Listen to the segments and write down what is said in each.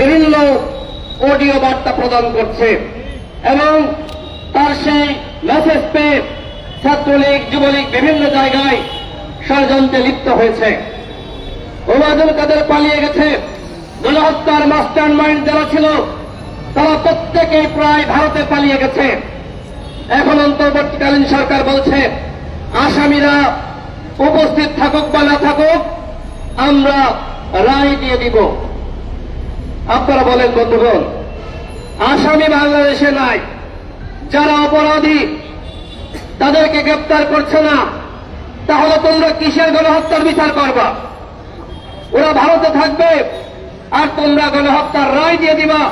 বিভিন্ন অডিও বার্তা প্রদান করছে এবং তার সেই মেসেজ পেয়ে ছাত্রলীগ, যুবলীগ বিভিন্ন জায়গায় ষড়যন্ত্রে লিপ্ত হয়েছে। ওবায়দুল কাদের পালিয়ে গেছে। গণহত্যার মাস্টার মাইন্ড যারা ছিল, তারা প্রত্যেকেই প্রায় ভারতে পালিয়ে গেছে। এখন অন্তর্বর্তীকালীন সরকার বলছে, আসামিরা উপস্থিত থাকুক বা না থাকুক, আমরা রায় দিয়ে দিব। আপনারা বলেন, বন্ধুগণ, আসামি বাংলাদেশে নাই। যারা অপরাধী, তাদেরকে গ্রেপ্তার করছে না। তাহলে তোমরা কিসের গণহত্যার বিচার করবা? ওরা ভারতে থাকবে, আর তোমরা গণহত্যার রায় দিয়ে দিবা।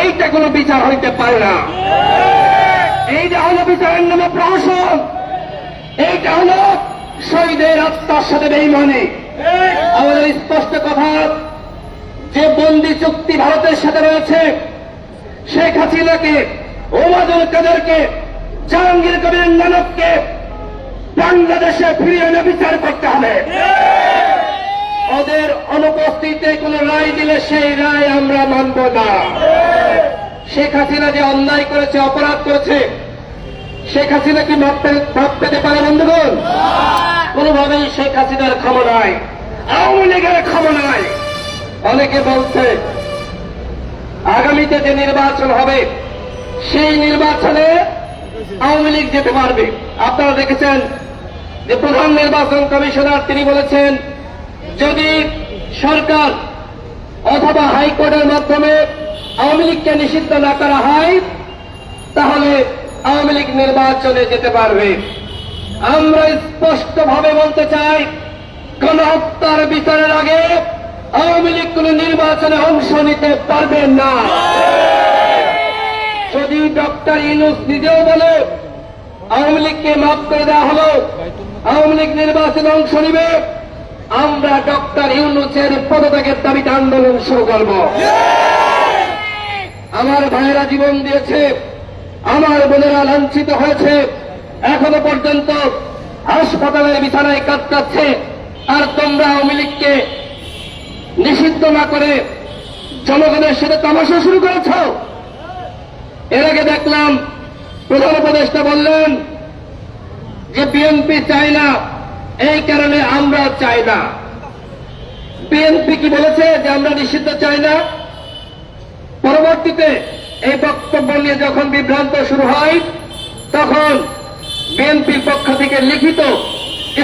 এইটা কোনো বিচার হইতে পারে না। এইটা হলো বিচারের নামে প্রহসন। এইটা হলো শহীদের আত্মার সাথে বেইমানি। আমাদের স্পষ্ট কথা যে বন্দি চুক্তি ভারতের সাথে রয়েছে, শেখ হাসিনাকে, ওবায়দুল কাদেরকে, জাহাঙ্গীর কবির নানককে বাংলাদেশে ফিরিয়ে এনে বিচার করতে হবে। ওদের অনুপস্থিতিতে কোন রায় দিলে সেই রায় আমরা মানব না। শেখ হাসিনা যে অন্যায় করেছে, অপরাধ করেছে, শেখ হাসিনা কি ভাব পেতে পারে বন্ধুগণ? কোনোভাবেই শেখ হাসিনার ক্ষমা নাই আওয়ামী লীগের ক্ষমা নাই অনেকে বলছে, আগামীতে যে নির্বাচন হবে, সেই নির্বাচনে আওয়ামী লীগ যেতে পারবে। আপনারা দেখেছেন যে প্রধান নির্বাচন কমিশনার তিনি বলেছেন, যদি সরকার অথবা হাইকোর্টের মাধ্যমে আওয়ামী লীগকে নিষিদ্ধ না করা হয়, তাহলে আওয়ামী লীগ নির্বাচনে যেতে পারবে। আমরা স্পষ্টভাবে বলতে চাই, গণহত্যার বিচারের আগে আওয়ামী লীগ কোন নির্বাচনে অংশ নিতে পারবে না। যদি ডক্টর ইনুস নিজেও বলে, আওয়ামী লীগকে মাফ করে দেওয়া হলো, আওয়ামী লীগ নির্বাচনে অংশ নিবে, আমরা ডক্টর ইউনুসের পদত্যাগের দাবিতে আন্দোলন শুরু করব। আমার ভাইয়েরা জীবন দিয়েছে, আমার বোনেরা লাঞ্ছিত হয়েছে, এখনও পর্যন্ত হাসপাতালের বিছানায় কাটকাচ্ছে আর তোমরা আওয়ামী লীগকে নিষিদ্ধ না করে জনগণের সাথে তামাশা শুরু করেছ? এর আগে দেখলাম প্রধান উপদেষ্টা বললেন যে বিএনপি চায় না, এই কারণে আমরা চাই না। বিএনপি কি বলেছে যে আমরা নিষিদ্ধ চাই না? পরবর্তীতে এই বক্তব্য নিয়ে যখন বিভ্রান্ত শুরু হয়, তখন বিএনপির পক্ষ থেকে লিখিত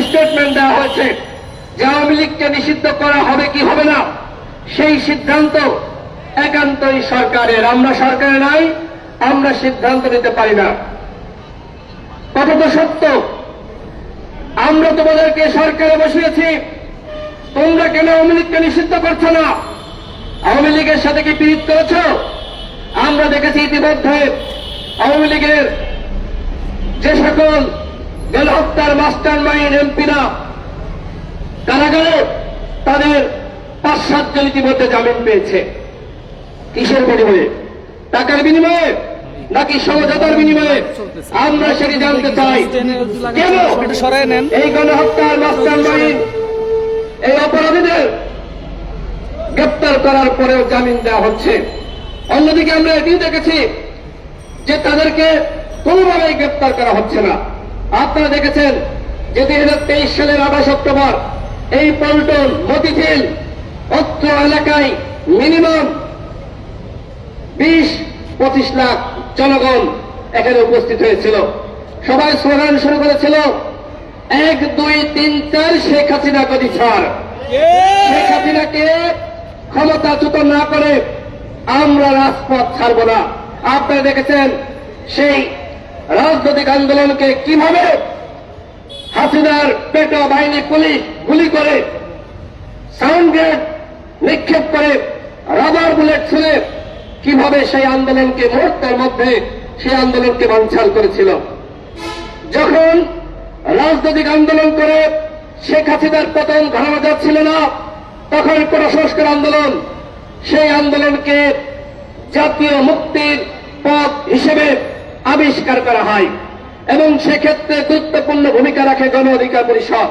স্টেটমেন্ট দেওয়া হয়েছে। যে আওয়ামী লীগকে নিষিদ্ধ করা হবে কি হবে না? সেই সিদ্ধান্ত একান্তই সরকারের। আমরা সরকারে নাই, আমরা সিদ্ধান্ত নিতে পারি না। কথা তো সত্য। আমরা তোমাদেরকে সরকারে বসিয়েছি। তোমরা কেন আওয়ামী লীগকে নিষিদ্ধ করছ না? আওয়ামী লীগের সাথে কি পীড়িত করেছ? আমরা দেখেছি ইতিমধ্যে আওয়ামী লীগের যে সকল গণহত্যার মাস্টার মাইন্ড এমপিরা কারাগারে তাদের পাঁচ সাতজন ইতিমধ্যে জামিন পেয়েছে। কিসের বিনিময়ে? টাকার বিনিময়ে? নাকি সমঝোতার বিনিময়ে? আমরা সেটি জানতে চাই। কেন? এই গণহত্যার মাস্টার মাইন্ড এই অপরাধীদের গ্রেপ্তার করার পরেও জামিন দেওয়া হচ্ছে। অন্যদিকে আমরা এটিও দেখেছি যে তাদেরকে কোনোভাবেই গ্রেপ্তার করা হচ্ছে না। আপনারা দেখেছেন যে দুই হাজার তেইশ সালের আঠাশ অক্টোবর এই পল্টন মতিঝিল অত্র এলাকায় মিনিমাম বিশ, পঁচিশ লাখ জনগণ এখানে উপস্থিত হয়েছিল। সবাই স্লোগান শুরু করেছিল, এক, দুই, তিন, চার, শেখ হাসিনা গদি ছাড়। শেখ হাসিনাকে ক্ষমতাচ্যুত না করে আমরা রাজপথ ছাড়ব না। আপনারা দেখেছেন সেই রাজনৈতিক আন্দোলনকে কীভাবে হাসিনার পেটা বাহিনী পুলিশ গুলি করে সাউন্ড গ্রেড নিক্ষেপ করে রাবার বুলেট ছুঁড়ে কীভাবে সেই আন্দোলনকে মুহূর্তের মধ্যে সেই আন্দোলনকে বাঞ্ছাল করেছিল। যখন রাজনৈতিক আন্দোলন করে শেখ হাসিনার পতন ঘটানো যাচ্ছিল না, তখন কোন সংস্কার আন্দোলন সেই আন্দোলনকে জাতীয় মুক্তির পথ হিসেবে আবিষ্কার করা হয় এবং সেক্ষেত্রে গুরুত্বপূর্ণ ভূমিকা রাখে গণ অধিকার পরিষদ।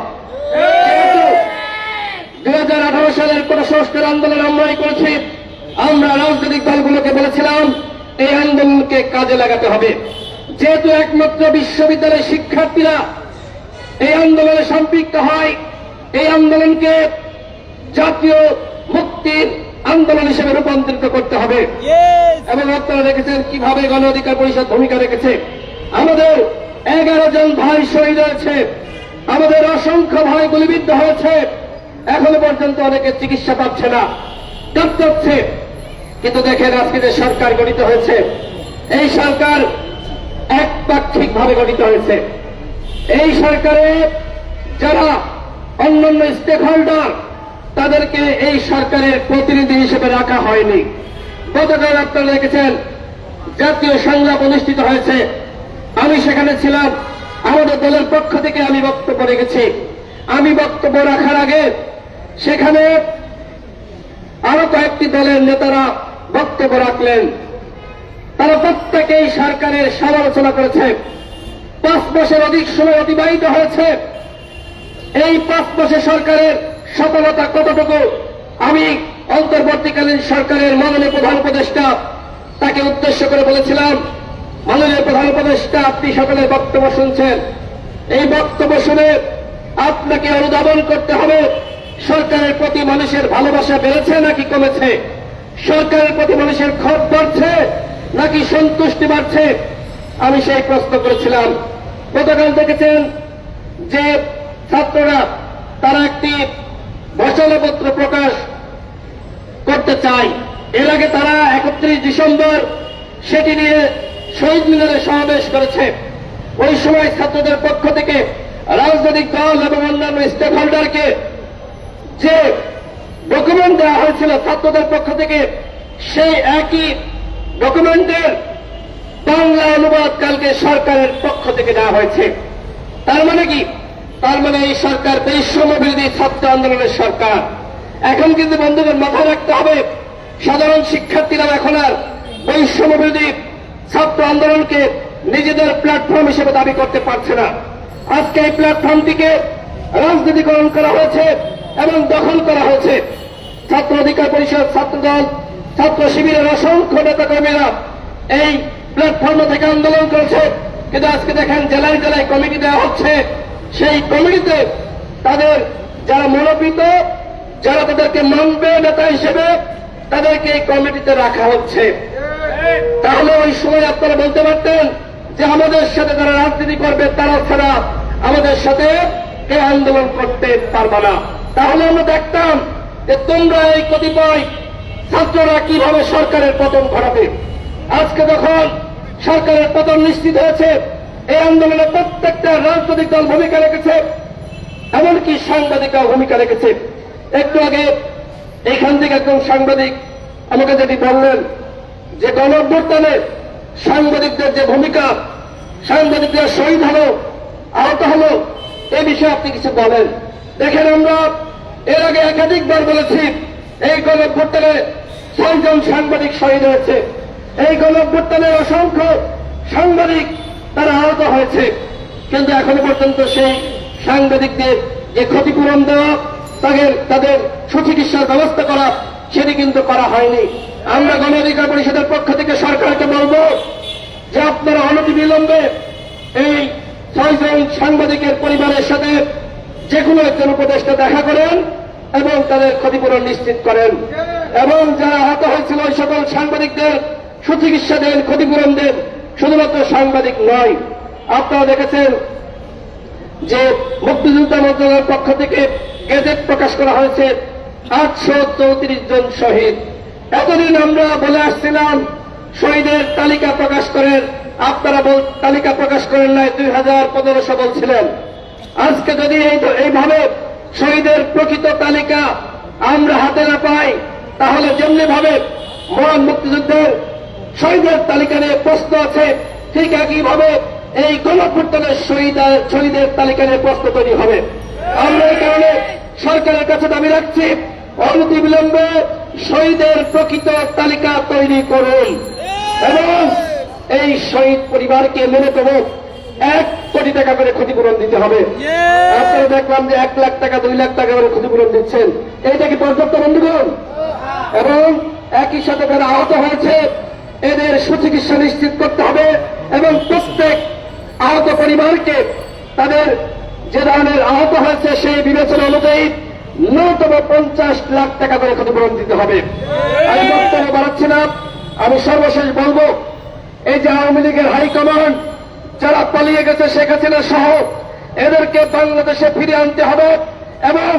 দুই হাজার আঠারো সালের কোন সংস্কার আন্দোলন আমরাই করেছি। আমরা রাজনৈতিক দলগুলোকে বলেছিলাম এই আন্দোলনকে কাজে লাগাতে হবে। যেহেতু একমাত্র বিশ্ববিদ্যালয়ের শিক্ষার্থীরা এই আন্দোলনে সম্পৃক্ত হয় এই আন্দোলনকে জাতীয় মুক্তির আন্দোলন হিসেবে রূপান্তরিত করতে হবে। এবং আপনারা দেখেছেন কীভাবে গণ অধিকার পরিষদ ভূমিকা রেখেছে। আমাদের এগারো জন ভাই শহীদ হয়েছে। আমাদের অসংখ্য ভাই গুলিবিদ্ধ হয়েছে। এখনও পর্যন্ত অনেকে চিকিৎসা পাচ্ছে না। কাঁপছে কিন্তু দেখেন আজকে যে সরকার গঠিত হয়েছে, এই সরকার একপাক্ষিক ভাবে গঠিত হয়েছে। এই সরকারে যারা অন্যান্য স্টেক হোল্ডার তাদেরকে এই সরকারের প্রতিনিধি হিসেবে রাখা হয়নি। গতকাল আপনারা দেখেছেন, জাতীয় সংলাপ অনুষ্ঠিত হয়েছে। আমি সেখানে ছিলাম। আমাদের দলের পক্ষ থেকে আমি বক্তব্য রেখেছি। আমি বক্তব্য রাখার আগে সেখানে আরও কয়েকটি দলের নেতারা বক্তব্য রাখলেন। তারা প্রত্যেকেই সরকারের সমালোচনা করেছে। পাঁচ মাসের অধিক সময় অতিবাহিত হয়েছে। এই পাঁচ মাসে সরকারের সফলতা কতটুকু? আমি অন্তর্বর্তীকালীন সরকারের মাননীয় প্রধান উপদেষ্টা তাকে উদ্দেশ্য করে বলেছিলাম মাননীয় প্রধান উপদেষ্টা, আপনি সকলের বক্তব্য শুনছেন। এই বক্তব্য শুনে আপনাকে অনুধাবন করতে হবে, সরকারের প্রতি মানুষের ভালোবাসা বেড়েছে নাকি কমেছে? সরকারের প্রতি মানুষের ক্ষোভ বাড়ছে নাকি সন্তুষ্টি বাড়ছে? আমি সেই প্রশ্ন করেছিলাম। গতকাল দেখেছেন যে ছাত্ররা তারা একটি ঘোষণাপত্র প্রকাশ করতে চায়। এর আগে তারা একত্রিশ ডিসেম্বর সেটি নিয়ে শহীদ মিনারে সমাবেশ করেছে। ওই সময় ছাত্রদের পক্ষ থেকে রাজনৈতিক দল এবং অন্যান্য স্টেক হোল্ডারকে যে ডকুমেন্ট দেওয়া হয়েছিল ছাত্রদের পক্ষ থেকে, সেই একই ডকুমেন্টের বাংলা অনুবাদ কালকে সরকারের পক্ষ থেকে দেওয়া হয়েছে। তার মানে কি? তার মানে এই সরকার বৈষম্য বিরোধী ছাত্র আন্দোলনের সরকার। এখন কিন্তু বন্ধুদের মাথায় রাখতে হবে, সাধারণ শিক্ষার্থীরা এখন আর বৈষম্য বিরোধী ছাত্র আন্দোলনকে নিজেদের প্ল্যাটফর্ম হিসেবে দাবি করতে পারছে না। আজকে এই প্ল্যাটফর্মটিকে রাজনীতিকরণ করা হয়েছে এবং দখল করা হয়েছে। ছাত্র অধিকার পরিষদ ছাত্রদল ছাত্র শিবিরের অসংখ্য নেতাকর্মীরা এই প্ল্যাটফর্ম থেকে আন্দোলন করেছে। কিন্তু আজকে দেখেন জেলায় জেলায় কমিটি দেওয়া হচ্ছে। সেই কমিটিতে তাদের যারা মনোপিত যারা তাদেরকে মানবে নেতা হিসেবে, তাদেরকে এই কমিটিতে রাখা হচ্ছে। তাহলে ওই সময় আপনারা বলতে পারতেন যে আমাদের সাথে যারা রাজনীতি করবে তারা ছাড়া আমাদের সাথে কেউ আন্দোলন করতে পারবে না। তাহলে আমরা দেখতাম যে তোমরা এই কতিপয় ছাত্ররা কীভাবে সরকারের পতন ঘটাবে। আজকে যখন সরকারের পতন নিশ্চিত হয়েছে, এই আন্দোলনে প্রত্যেকটা রাজনৈতিক দল ভূমিকা রেখেছে, এমনকি সাংবাদিকরাও ভূমিকা রেখেছে। একটু আগে এইখান থেকে একজন সাংবাদিক আমাকে যেটি বললেন যে গণ অভ্যুত্থানে সাংবাদিকদের যে ভূমিকা, সাংবাদিকরা শহীদ হলো, আহত হলো, এ বিষয়ে আপনি কিছু বলেন। দেখেন আমরা এর আগে একাধিকবার বলেছি, এই গণ অভ্যুত্থানে ছয়জন সাংবাদিক শহীদ হয়েছে। এই গণঅভ্যুত্থানের অসংখ্য সাংবাদিক তারা আহত হয়েছে। কিন্তু এখনও পর্যন্ত সেই সাংবাদিকদের যে ক্ষতিপূরণ দেওয়া, তাদের তাদের সুচিকিৎসার ব্যবস্থা করা, সেটি কিন্তু করা হয়নি। আমরা গণ অধিকার পরিষদের পক্ষ থেকে সরকারকে বলব যে আপনারা অনতি বিলম্বে এই ছয়জন সাংবাদিকের পরিবারের সাথে যে কোনো একজন উপদেষ্টা দেখা করেন এবং তাদের ক্ষতিপূরণ নিশ্চিত করেন। এবং যারা আহত হয়েছিল ওই সকল সাংবাদিকদের সুচিকিৎসা দেন, ক্ষতিপূরণ দেন, শুধুমাত্র সাংবাদিক নয়। আপনারা দেখেছেন যে মুক্তিযোদ্ধা মন্ত্রণালয়ের পক্ষ থেকে গেজেট প্রকাশ করা হয়েছে আটশো চৌত্রিশ জন শহীদ। এতদিন আমরা বলে আসছিলাম, শহীদের তালিকা প্রকাশ করেন। আপনারা তালিকা প্রকাশ করেন নাই, দুই হাজার পনেরোশো বলছিলেন আজকে যদি এই এইভাবে শহীদের প্রকৃত তালিকা আমরা হাতে না পাই, তাহলে যেমনি ভাবে মহান মুক্তিযুদ্ধের শহীদের তালিকা নিয়ে প্রশ্ন আছে, ঠিক একইভাবে এই গণপূর্তনের শহীদ, শহীদের তালিকা নিয়ে প্রশ্ন তৈরি হবে। আমরা এই কারণে সরকারের কাছে দাবি রাখছি অনতি বিলম্বে শহীদের প্রকৃত তালিকা তৈরি করুন। এবং এই শহীদ পরিবারকে ন্যূনতম এক কোটি টাকা করে ক্ষতিপূরণ দিতে হবে। আপনারা দেখলাম যে এক লাখ টাকা দুই লাখ টাকা করে ক্ষতিপূরণ দিচ্ছেন। এইটা কি পর্যাপ্ত বন্ধুগণ? এবং একই সাথে যারা আহত হয়েছে এদের সুচিকিৎসা নিশ্চিত করতে হবে। এবং প্রত্যেক আহত পরিবারকে তাদের যে ধরনের আহত হয়েছে সেই বিবেচনা অনুযায়ী ন্যূনতম পঞ্চাশ লাখ টাকা করে ক্ষতিপূরণ দিতে হবে। আমি বক্তব্য বাড়াচ্ছি না। আমি সর্বশেষ বলব, এই যে আওয়ামী লীগের হাইকমান্ড যারা পালিয়ে গেছে শেখ হাসিনা সহ, এদেরকে বাংলাদেশে ফিরে আনতে হবে এবং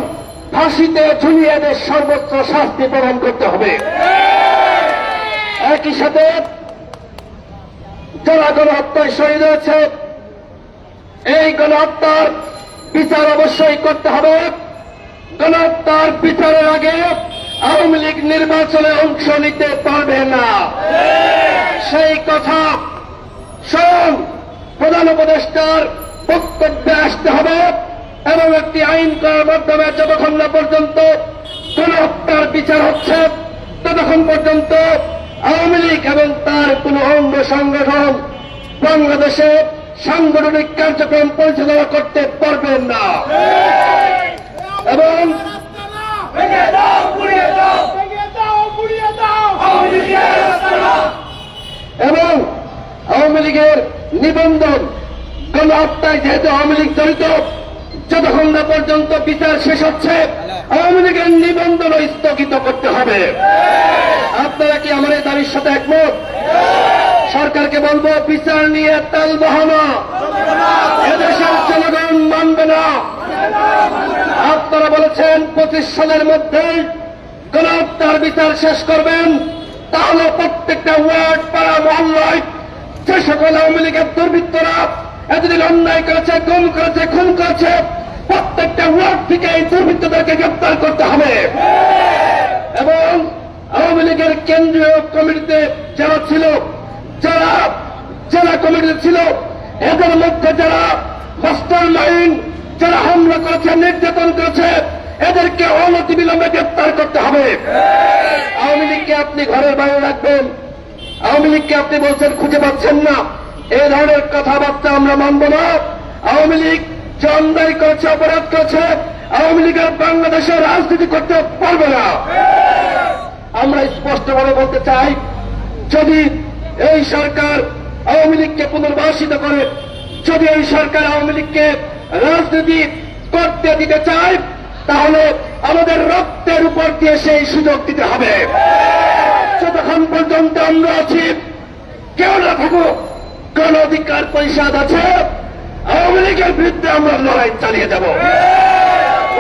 ফাঁসিতে ঝুলিয়ে এদের সর্বোচ্চ শাস্তি প্রদান করতে হবে। একই সাথে যারা গণহত্যায় শহীদ হয়েছে, এই গণহত্যার বিচার অবশ্যই করতে হবে। গণহত্যার বিচারের আগে আওয়ামী লীগ নির্বাচনে অংশ নিতে পারবে না। সেই কথা স্বয়ং প্রধান উপদেষ্টার বক্তব্যে আসতে হবে। এবং একটি আইন করার মাধ্যমে যতক্ষণ না পর্যন্ত কোন হত্যার বিচার হচ্ছে, ততক্ষণ পর্যন্ত আওয়ামী লীগ এবং তার কোন অঙ্গ সংগঠন বাংলাদেশে সাংগঠনিক কার্যক্রম পরিচালনা করতে পারবেন না। আওয়ামী লীগের নিবন্ধন, গণহত্যায় যেহেতু আওয়ামী লীগ জড়িত, যতক্ষণ না পর্যন্ত বিচার শেষ হচ্ছে, আওয়ামী লীগের নিবন্ধন স্থগিত করতে হবে। আপনারা কি আমার এই দাবির সাথে একমত? সরকারকে বলব, বিচার নিয়ে তাল বহানো। এদেশের জনগণ মানবে না। আপনারা বলেছেন, পঁচিশ সালের মধ্যে কোন গণহত্যার বিচার শেষ করবেন। তাহলে প্রত্যেকটা ওয়ার্ড, পাড়া, মহল্লায় যে সকল আওয়ামী লীগের দুর্বৃত্তরা এতদিন অন্যায় করেছে, গুম করেছে, খুন করেছে, প্রত্যেকটা ওয়ার্ড থেকে এই দুর্বৃত্তদেরকে গ্রেপ্তার করতে হবে। এবং আওয়ামী লীগের কেন্দ্রীয় কমিটিতে যারা ছিল, যারা জেলা কমিটিতে ছিল, এদের মধ্যে যারা মাস্টার মাইন্ড, যারা হামলা করেছে, নির্যাতন করেছে, এদেরকে অনতি বিলম্বে গ্রেপ্তার করতে হবে। আওয়ামী লীগকে আপনি ঘরের বাইরে রাখবেন। আওয়ামী লীগকে আপনি বলছেন, খুঁজে পাচ্ছেন না। এই ধরনের কথাবার্তা আমরা মানব না। আওয়ামী লীগ অন্যায় করেছে, অপরাধ করেছে। আওয়ামী লীগের বাংলাদেশে রাজনীতি করতে পারবে না। আমরা স্পষ্টভাবে বলতে চাই, যদি এই সরকার আওয়ামী লীগকে পুনর্বাসিত করে, যদি এই সরকার আওয়ামী লীগকে রাজনীতি করতে দিতে চায়, তাহলে আমাদের রক্তের উপর দিয়ে সেই সুযোগ দিতে হবে। যতক্ষণ পর্যন্ত আমরা আছি। কেউ না থাকুক গণ অধিকার পরিষদ আছে? আওয়ামী লীগের বিরুদ্ধে আমরা লড়াই চালিয়ে যাব।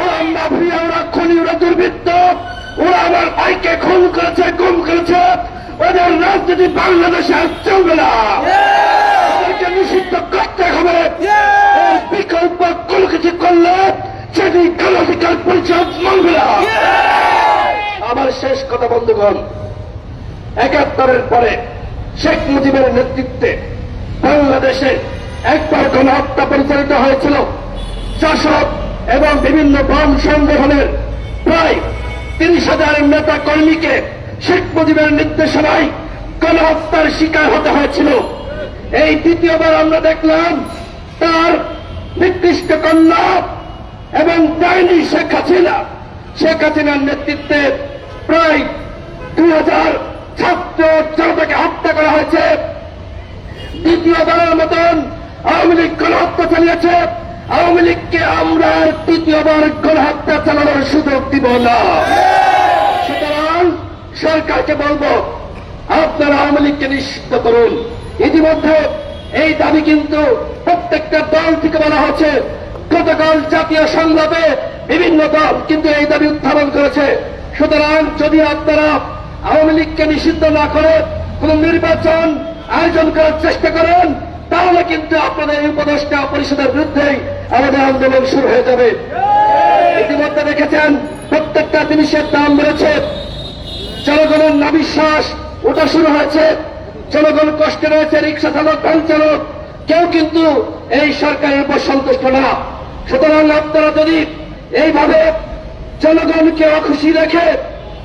ওরা খনি, ওরা দুর্বৃত্ত, ওরা আমার ভাইকে খুন করেছে, গুম করেছে। ওদের রাজনীতি বাংলাদেশে না। নিষিদ্ধ করতে হবে। বিকল্প কোনো কিছু করলে সেটি অধিকার পরিষদ মানবে আমার শেষ কথা, বন্ধুগণ একাত্তরের পরে শেখ মুজিবের নেতৃত্বে বাংলাদেশে একবার গণহত্যা পরিচালিত হয়েছিল। শাসক এবং বিভিন্ন বাম সংগঠনের প্রায় তিরিশ হাজার নেতা কর্মীকে শেখ মুজিবের নির্দেশনায় গণহত্যার শিকার হতে হয়েছিল। এই দ্বিতীয়বার আমরা দেখলাম তার নির্দিষ্ট কন্যা এবং ডাইনি শেখ হাসিনা। শেখ হাসিনার নেতৃত্বে প্রায় দুই হাজার ছাত্র জনতাকে হত্যা করা হয়েছে। মতন আওয়ামী লীগ গণহত্যা চালিয়েছে। আওয়ামী লীগকে আমরা তৃতীয়বার গণহত্যা চালানোর সুযোগ দিব না। সুতরাং সরকারকে বলব, আপনারা আওয়ামী লীগকে নিষিদ্ধ করুন। ইতিমধ্যে এই দাবি কিন্তু প্রত্যেকটা দল থেকে বলা হচ্ছে গতকাল জাতীয় সংলাপে বিভিন্ন দল কিন্তু এই দাবি উত্থাপন করেছে। সুতরাং যদি আপনারা আওয়ামী লীগকে নিষিদ্ধ না করে কোন নির্বাচন আয়োজন করার চেষ্টা করেন, তাহলে কিন্তু আপনাদের এই উপদেষ্টা পরিষদের বিরুদ্ধেই আমাদের আন্দোলন শুরু হয়ে যাবে। ইতিমধ্যে দেখেছেন, প্রত্যেকটা জিনিসের দাম বেড়েছে। জনগণের নাবিশ্বাস ওটা শুরু হয়েছে। জনগণ কষ্টে রয়েছে, রিক্সা চালক, ভ্যান চালক। কেউ কিন্তু এই সরকারের উপর সন্তুষ্ট না। সুতরাং আপনারা যদি এইভাবে জনগণকে অখুশি রেখে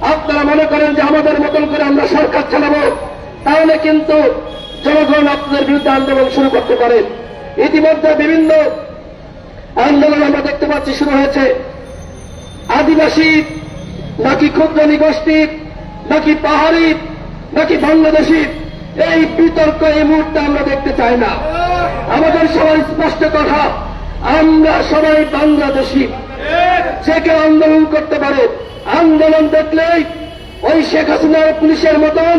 আপনারা মনে করেন যে আমাদের মতন করে আমরা সরকার চালাবো, তাহলে কিন্তু জনগণ আপনাদের বিরুদ্ধে আন্দোলন শুরু করতে পারে। ইতিমধ্যে বিভিন্ন আন্দোলন আমরা দেখতে পাচ্ছি শুরু হয়েছে। আদিবাসী, নাকি ক্ষুদ্র নিগোষ্ঠী, নাকি পাহাড়ি, নাকি বাংলাদেশি, এই বিতর্ক এই মুহূর্তে আমরা দেখতে চাই না। আমাদের সবাই স্পষ্ট কথা, আমরা সবাই বাংলাদেশি। যে কেউ আন্দোলন করতে পারে আন্দোলন দেখলেই ওই শেখ হাসিনার পুলিশের মতন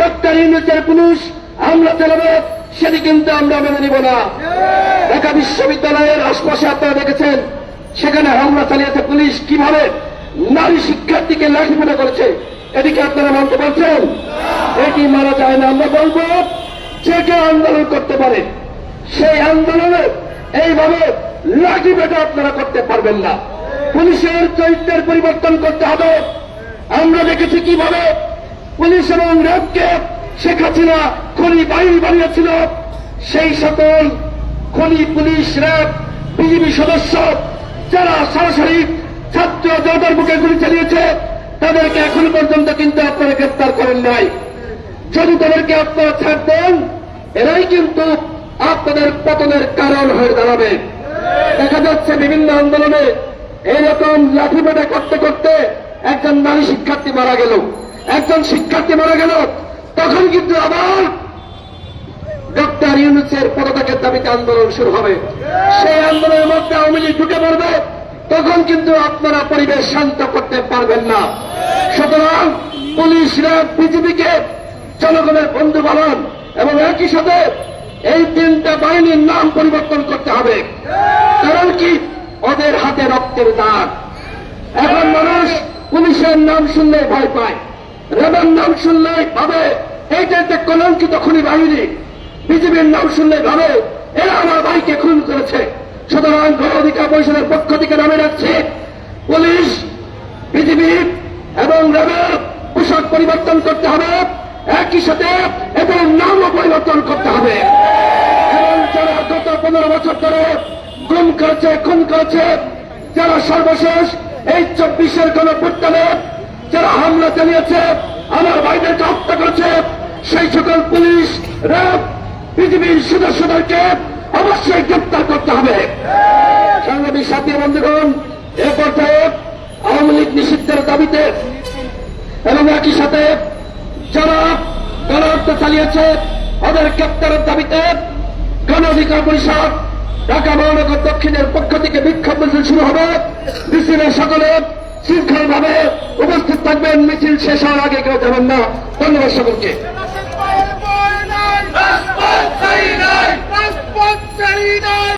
ডক্টর ইউনুসের পুলিশ আমরা চালাবে, সেটি কিন্তু আমরা মেনে নিব না। ঢাকা বিশ্ববিদ্যালয়ের আশপাশে আপনারা দেখেছেন, সেখানে হামলা চালিয়েছে পুলিশ কীভাবে নারী শিক্ষার্থীকে লাঠিপেটা করেছে, এদিকে আপনারা মানতে পারছেন? এটি মারা যায় না, আমরা বলব যে কেউ আন্দোলন করতে পারে, সেই আন্দোলনে এইভাবে লাঠি পেটা আপনারা করতে পারবেন না। পুলিশের চরিত্রের পরিবর্তন করতে হবে। আমরা দেখেছি কীভাবে পুলিশ এবং র্যাবকে শেখ খনি বাহিনী বানিয়েছিল। সেই সকল খনি, পুলিশ, র্যাব বিজেপি সদস্য যারা সরাসরি ছাত্র জনতার বুকে গুলি চালিয়েছে, তাদেরকে এখন পর্যন্ত কিন্তু আপনারা গ্রেপ্তার করেন নাই। যদি তাদেরকে আপনারা ছাড় দেন, এরাই কিন্তু আপনাদের পতনের কারণ হয়ে দাঁড়াবে। দেখা যাচ্ছে বিভিন্ন আন্দোলনে এইরকম লাঠিপেটা করতে করতে একজন নারী শিক্ষার্থী মারা গেল। একজন শিক্ষার্থী মারা গেল। তখন কিন্তু আবার ডক্টর ইউনুসের পদত্যাগের দাবিতে আন্দোলন শুরু হবে। সেই আন্দোলনের মধ্যে আওয়ামী লীগ ঢুকে পড়বে। তখন কিন্তু আপনারা পরিবেশ শান্ত করতে পারবেন না। সুতরাং পুলিশরা বিজেপিকে জনগণের বন্ধু বানান এবং একই সাথে এই তিনটা বাহিনীর নাম পরিবর্তন করতে হবে। কারণ কি? ওদের হাতে রক্তের দাগ। এখন মানুষ পুলিশের নাম শুনলে ভয় পায়। রেবের নাম শুনলে ভাবে এইটা একটা কলঙ্কিত খুনি বাহিনী বিজেপির নাম শুনলে ভাবে, এরা আমার ভাইকে খুন করেছে। সুতরাং গণ অধিকার পরিষদের পক্ষ থেকে নামে রাখছে পুলিশ বিজেপি এবং রেবের। পোশাক পরিবর্তন করতে হবে, একই সাথে এবং নামও পরিবর্তন করতে হবে। এবং যারা গত পনেরো বছর ধরে গুম করেছে, খুন করেছে যারা সর্বশেষ এই চব্বিশের গণপ্রত্যানে যারা হামলা চালিয়েছে, আমার ভাইদেরকে হত্যা করেছে, সেই সকল পুলিশ, র্যাব বিজেপির সদস্যদেরকে অবশ্যই গ্রেপ্তার করতে হবে। সাংবাদিক সাথী বন্ধুগণ, এ পর্যায়ে আওয়ামী লীগ নিষিদ্ধের দাবিতে এবং একই সাথে যারা গণহত্যা চালিয়েছে, ওদের গ্রেপ্তারের দাবিতে গণ অধিকার পরিষদ ঢাকা মহানগর দক্ষিণের পক্ষ থেকে বিক্ষোভ মিছিল শুরু হবে। মিছিলের সকলে শৃঙ্খল ভাবে উপস্থিত থাকবেন। মিছিল শেষ হওয়ার আগে কেউ যাবেন না। ধন্যবাদ সকলকে।